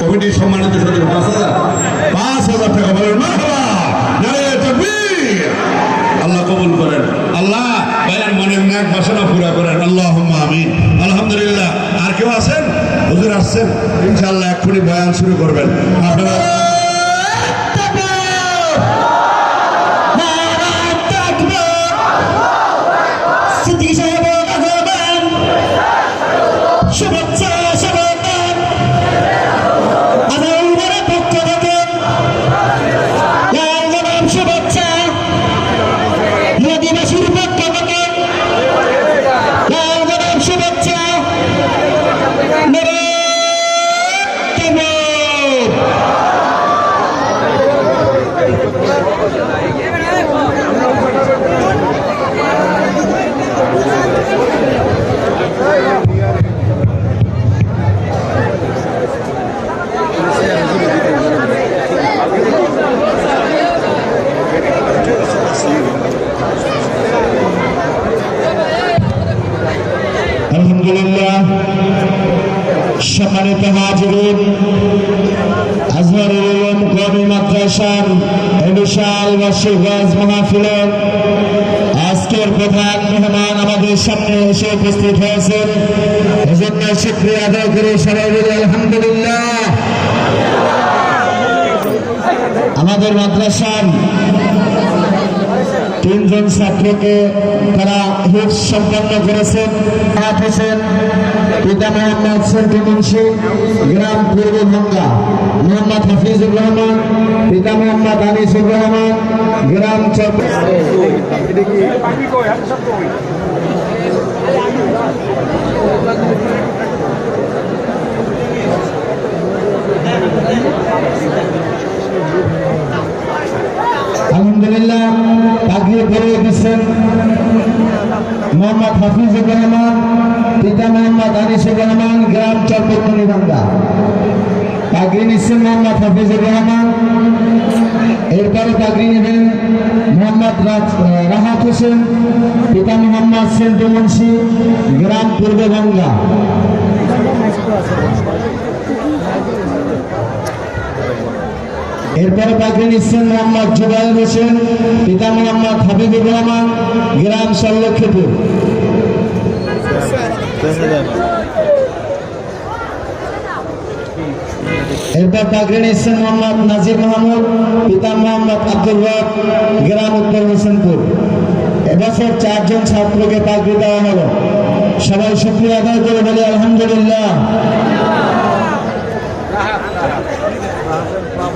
কমিটির সম্মানিত সদস্য পাঁচ হাজার পাঁচ হাজার টাকা বলেন আল্লাহ কবুল করেন। আল্লাহ ভাইয়ের মনের ন্যাক বাসনা পুরা করেন। আল্লাহ আমিন। আলহামদুলিল্লাহ। আর কেউ আছেন? হুজুর আসছেন? ইনশাআল্লাহ এক্ষুনি বয়ান শুরু করবেন। আপনারা সিদ্দিকী আলহামদুলিল্লাহ। সম্মানিত হাজিরিন, আজহারুল মাদ্রাসার বিশাল বার্ষিক ওয়াজ মাহফিলের আজকের প্রধান মেহমান আমাদের সামনে এসে উপস্থিত হয়েছেন। এজন্য শুক্রিয়া আদায় করে সবাই বলি আলহামদুলিল্লাহ। আমাদের মাদ্রাসার তিনজন ছাত্রকে তারা হিট সম্পন্ন করেছেন আট হোসেন পিতা মোহাম্মদ সেন্টি মুন্সি গ্রাম পূর্ব গঙ্গা মোহাম্মদ হাফিজুর রহমান পিতা মোহাম্মদ আনিসুর রহমান গ্রাম চক আলহামদুলিল্লাহ পাগড়ি পরে দিচ্ছেন মোহাম্মদ হাফিজুর রহমান, পিতা মোহাম্মদ আনিসুর রহমান, গ্রাম চরপত্নী, বাংলা। পাগড়ি নিচ্ছেন মোহাম্মদ হাফিজুর রহমান, এরপরে পাগড়ি নেবেন মোহাম্মদ রাহাত হোসেন, পিতা মোহাম্মদ সেন্টু মুন্সি, গ্রাম পূর্ব এরপরে পাখি নিচ্ছেন মোহাম্মদ জুবাইর হোসেন, পিতা মোহাম্মদ হাবিবুর রহমান, গ্রাম সল্লক্ষীপুর এরপর পাগড়ি নিচ্ছেন মোহাম্মদ নাজির মাহমুদ, পিতা মোহাম্মদ আব্দুল রব, গ্রাম উত্তর হোসেনপুর। এবছর চারজন ছাত্রকে পাগড়ি দেওয়া হলো। সবাই শুক্রিয়া আদায় করে বলি, আলহামদুলিল্লাহ।